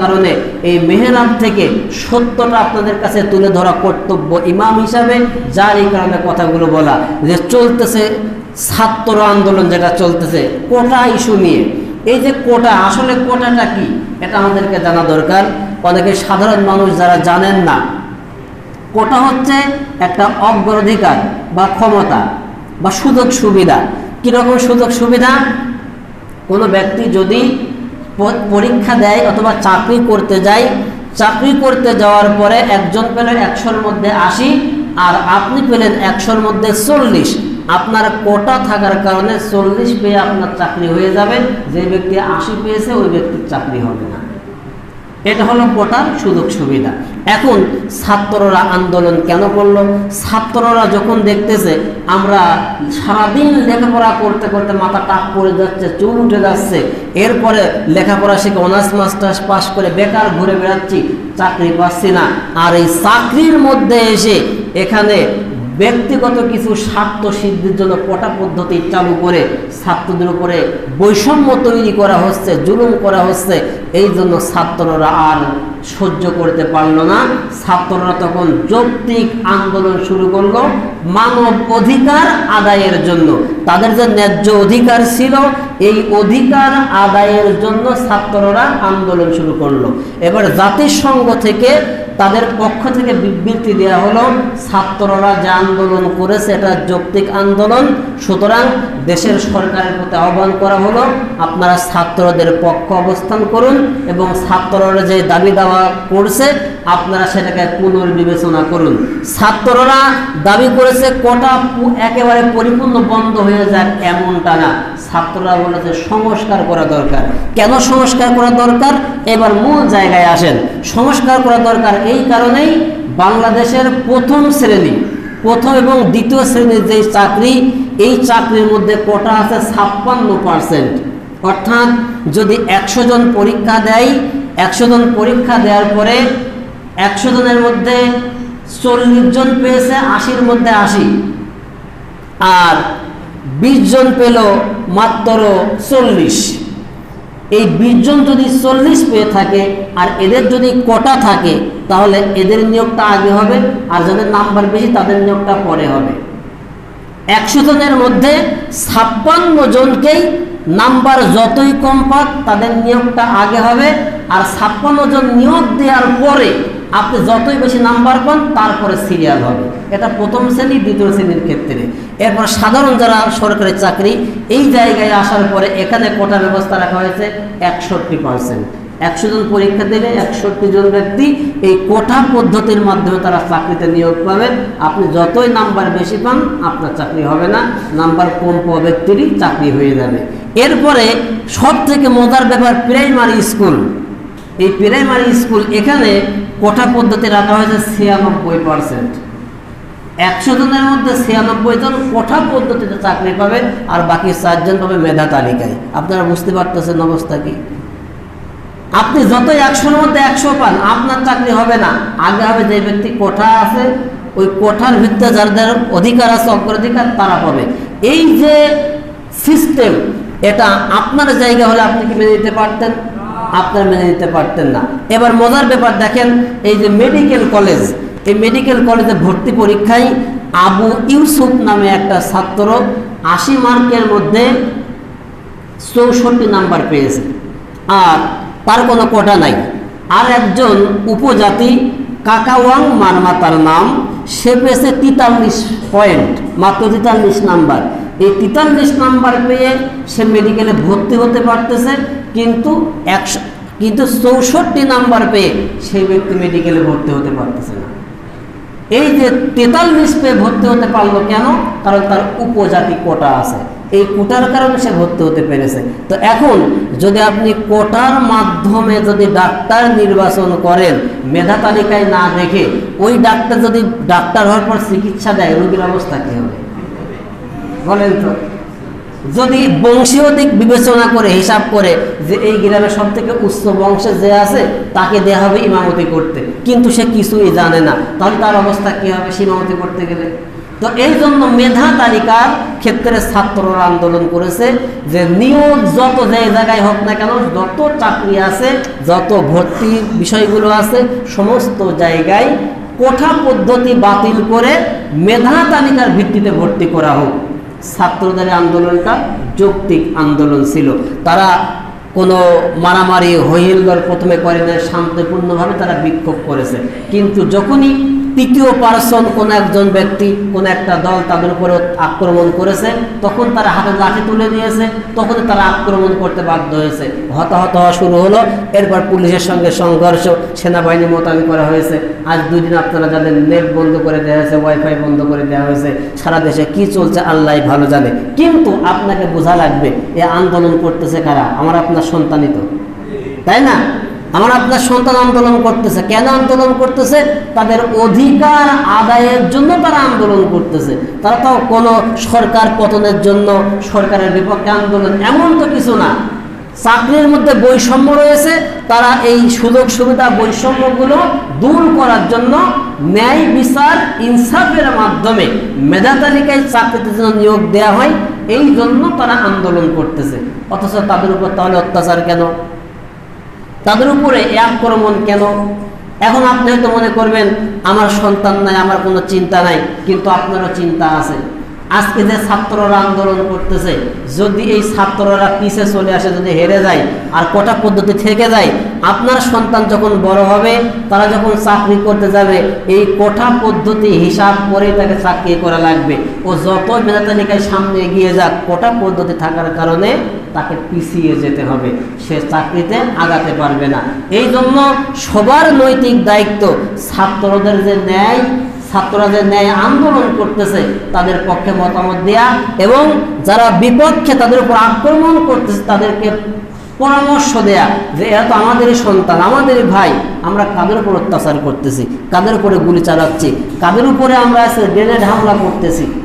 কারণে এই মেহরাব থেকে সত্যটা আপনাদের কাছে তুলে ধরা কর্তব্য ইমাম হিসাবে, যার এই কারণে কথাগুলো বলা যে চলতেছে ছাত্র আন্দোলন যেটা চলতেছে, কোটা ইস্যু নিয়ে। এই যে কোটা, আসলে কোটাটা কি? এটা আমাদেরকে জানা দরকার। অনেকে সাধারণ মানুষ যারা জানেন না, কোটা হচ্ছে একটা অগ্রাধিকার বা ক্ষমতা বা সুযোগ সুবিধা। কীরকম সুযোগ সুবিধা? কোনো ব্যক্তি যদি পরীক্ষা দেয় অথবা চাকরি করতে যায়। চাকরি করতে যাওয়ার পরে একজন পেলেন একশোর মধ্যে আশি, আর আপনি পেলেন একশোর মধ্যে চল্লিশ। আপনার কোটা থাকার কারণে চল্লিশ পেয়ে আপনার চাকরি হয়ে যাবে। যে ব্যক্তি আশি পেয়েছে, ওই ব্যক্তির চাকরি হবে না। এটা হলো কোটার সুযোগ সুবিধা। এখন ছাত্ররা আন্দোলন কেন করল? ছাত্ররা যখন দেখতেছে আমরা সারাদিন লেখাপড়া করতে করতে মাথা টাক পড়ে যাচ্ছে, চুল উঠে যাচ্ছে, এরপরে লেখাপড়া শিখে অনার্স, মাস্টার্স পাশ করে বেকার ঘুরে বেড়াচ্ছি, চাকরি পাচ্ছি না। আর এই চাকরির মধ্যে এসে এখানে ব্যক্তিগত কিছু স্বার্থ সিদ্ধির জন্য কটা পদ্ধতি চালু করে ছাত্রদের উপরে বৈষম্য তৈরি করা হচ্ছে, জুলুম করা হচ্ছে, এই জন্য ছাত্ররা আর সহ্য করতে পারল না। ছাত্ররা তখন যৌক্তিক আন্দোলন শুরু করল মানব অধিকার আদায়ের জন্য। তাদের যে ন্যায্য অধিকার ছিল, এই অধিকার আদায়ের জন্য ছাত্ররা আন্দোলন শুরু করল। এবার জাতিসংঘ থেকে তাদের পক্ষ থেকে বিবৃতি দেওয়া হলো, ছাত্ররা যে আন্দোলন করেছে এটা যৌক্তিক আন্দোলন। সুতরাং দেশের সরকারের প্রতি আহ্বান করা হলো, আপনারা ছাত্রদের পক্ষ অবস্থান করুন এবং ছাত্ররা যে দাবি দাওয়া করছে, আপনারা সেটাকে পুনর্বিবেচনা করুন। ছাত্ররা দাবি করেছে, কোটা একেবারে পরিপূর্ণ বন্ধ হয়ে যাক এমনটা না। ছাত্ররা বলেছে, সংস্কার করা দরকার। কেন সংস্কার করা দরকার? এবার মূল জায়গায় আসেন। সংস্কার করা দরকার এই কারণেই বাংলাদেশের প্রথম শ্রেণি, প্রথম এবং দ্বিতীয় শ্রেণির যে চাকরি, এই চাকরির মধ্যে কোটা আছে ছাপ্পান্ন পার্সেন্ট। অর্থাৎ যদি একশো জন পরীক্ষা দেয়, একশো জন পরীক্ষা দেওয়ার পরে একশো জনের মধ্যে চল্লিশ জন পেয়েছে আশির মধ্যে আশি। আর বিশ জন পেল মাত্র চল্লিশ। এই বিশ জন যদি চল্লিশ পেয়ে থাকে, আর এদের যদি কোটা থাকে তাহলে এদের নিয়োগটা আগে হবে, আর যাদের নাম্বার বেশি তাদের নিয়োগটা পরে হবে। একশো জনের মধ্যে ছাপ্পান্ন জনকেই নাম্বার যতই কম পাক, তাদের নিয়োগটা আগে হবে, আর ছাপ্পান্ন জন নিয়োগ দেওয়ার পরে আপনি যতই বেশি নাম্বার পান, তারপরে সিরিয়াল হবে। এটা প্রথম শ্রেণি, দ্বিতীয় শ্রেণির ক্ষেত্রে। এরপর সাধারণ যারা সরকারি চাকরি, এই জায়গায় আসার পরে এখানে কোটা ব্যবস্থা রাখা হয়েছে একষট্টি পার্সেন্ট। একশো জন পরীক্ষা দিলে একষট্টি জন ব্যক্তি এই কোটা পদ্ধতির মাধ্যমে তারা চাকরিতে নিয়োগ পাবেন। আপনি যতই নাম্বার বেশি পান, আপনার চাকরি হবে না। নাম্বার কম পাওয়া ব্যক্তিরই চাকরি হয়ে যাবে। এরপরে সব থেকে মজার ব্যাপার, প্রাইমারি স্কুল। এই প্রাইমারি স্কুল এখানে কোটা পদ্ধতি রাখা হয়েছে ছিয়ানব্বই পার্সেন্ট। একশো জনের মধ্যে ছিয়ানব্বই জন কোঠা পদ্ধতিতে চাকরি পাবে আর বাকি চারজন পাবে মেধা তালিকায়। আপনারা বুঝতে পারতেছেন অবস্থা কি? আপনি যতই একশোর মধ্যে একশো পান, আপনার চাকরি হবে না। আগে হবে যে ব্যক্তি কোঠা আছে, ওই কোঠার ভিত্তিতে যাদের অধিকার আছে, অগ্রাধিকার, তারা পাবে। এই যে সিস্টেম এটা আপনার জায়গা হলে আপনি কি মেনে নিতে পারতেন? আপনার মেনে নিতে পারতেন না। এবার মজার ব্যাপার দেখেন, এই যে মেডিকেল কলেজ এই মেডিকেল কলেজে ভর্তি পরীক্ষায় আবু ইউসুফ নামে একটা ছাত্র আশি মার্কের মধ্যে চৌষট্টি নাম্বার পেয়েছে। আর তার কোনো কোটা নাই। আর একজন উপজাতি, কাকাওয়াং মানমা তার নাম, সে পেয়েছে তেতাল্লিশ পয়েন্ট, মাত্র তেতাল্লিশ নাম্বার। এই তেতাল্লিশ নাম্বার পেয়ে সে মেডিকেলে ভর্তি হতে পারতেছে, কিন্তু একশো কিন্তু চৌষট্টি নাম্বার পেয়ে সেই ব্যক্তি মেডিকেলে ভর্তি হতে পারতেছে না। এই যে তেতাল্লিশ পেয়ে ভর্তি হতে পারল কেন? কারণ তার উপজাতি কোটা আছে। এই কোটার কারণে সে ভর্তি হতে পেরেছে। তো এখন যদি আপনি কোটার মাধ্যমে যদি ডাক্তার নির্বাচন করেন, মেধা তালিকায় না দেখে ওই ডাক্তার যদি ডাক্তার হওয়ার পর চিকিৎসা দেয়, রোগীর অবস্থা কী হবে? বলেন তো। যদি বংশীয় দিক বিবেচনা করে, হিসাব করে যে এই গ্রামে সব থেকে উচ্চ বংশে যে আছে, তাকে দেওয়া হবে ইমামতি করতে। কিন্তু সে কিছুই জানে না। তাহলে তার অবস্থা কী হবে সে ইমামতি করতে গেলে? তো এই জন্য মেধা তালিকার ক্ষেত্রে ছাত্ররা আন্দোলন করেছে যে নিয়োগ যত যে জায়গায় হোক না কেন, যত চাকরি আছে, যত ভর্তি বিষয়গুলো আছে, সমস্ত জায়গায় কোঠা পদ্ধতি বাতিল করে মেধা তালিকার ভিত্তিতে ভর্তি করা হোক। ছাত্রদের আন্দোলনটা যৌক্তিক আন্দোলন ছিল। তারা কোনো মারামারি হইলগড় প্রথমে করে না শান্তিপূর্ণভাবে তারা বিক্ষোভ করেছে। কিন্তু যখনই তৃতীয় পার্সন কোন একজন ব্যক্তি, কোন একটা দল তাদের উপরে আক্রমণ করেছে, তখন তারা হাতে লাঠি তুলে নিয়েছে, তখন তারা আক্রমণ করতে বাধ্য হয়েছে। হতাহত হওয়া শুরু হলো, এরপর পুলিশের সঙ্গে সংঘর্ষ, সেনাবাহিনী মোতায়েন করা হয়েছে। আজ দুই দিন আপনারা যাদের নেট বন্ধ করে দেওয়া হয়েছে, ওয়াইফাই বন্ধ করে দেওয়া হয়েছে। সারা দেশে কি চলছে আল্লাহ ভালো জানে। কিন্তু আপনাকে বোঝা লাগবে, এ আন্দোলন করতেছে কারা? আমার আপনার সন্তানই তো। তাই না? আমার আপনার সন্তান আন্দোলন করতেছে। কেন আন্দোলন করতেছে? তাদের অধিকার আদায়ের জন্য তারা আন্দোলন করতেছে। তারা তো কোনো সরকার পতনের জন্য, সরকারের বিপক্ষে আন্দোলন এমন তো কিছু না। চাকরির মধ্যে বৈষম্য রয়েছে। তারা এই সুযোগ সুবিধা বৈষম্যগুলো দূর করার জন্য ন্যায় বিচার, ইনসাফের মাধ্যমে মেধা তালিকায় চাকরিতে যেন নিয়োগ দেওয়া হয়, এই জন্য তারা আন্দোলন করতেছে। অথচ তাদের উপর তাহলে অত্যাচার কেন? তাদের উপরে এ আক্রমণ কেন? এখন আপনি হয়তো মনে করবেন, আমার সন্তান নাই, আমার কোনো চিন্তা নাই, কিন্তু আপনারও চিন্তা আছে। আজকে যে ছাত্ররা আন্দোলন করতেছে, যদি এই ছাত্ররা পিছে চলে আসে, যদি হেরে যায়, আর কটা পদ্ধতি থেকে যায় আপনার সন্তান যখন বড় হবে, তারা যখন চাকরি করতে যাবে, এই কোঠা পদ্ধতি হিসাব করে তাকে চাকরি করা লাগবে। ও যত মেধা তালিকায় সামনে এগিয়ে যাক কোটা পদ্ধতি থাকার কারণে তাকে পিছিয়ে যেতে হবে। সে চাকরিতে আগাতে পারবে না। এই জন্য সবার নৈতিক দায়িত্ব, ছাত্রদের যে ন্যায়, ছাত্ররা যে ন্যায় আন্দোলন করতেছে, তাদের পক্ষে মতামত দেয়া এবং যারা বিপক্ষে তাদের উপর আক্রমণ করতেছে, তাদেরকে পরামর্শ দেয়া যে এরা তো আমাদের সন্তান, আমাদের ভাই। আমরা কাদের উপর অত্যাচার করতেছি? কাদের উপরে গুলি চালাচ্ছি? কাদের উপরে আমরা গ্রেনেড হামলা করতেছি?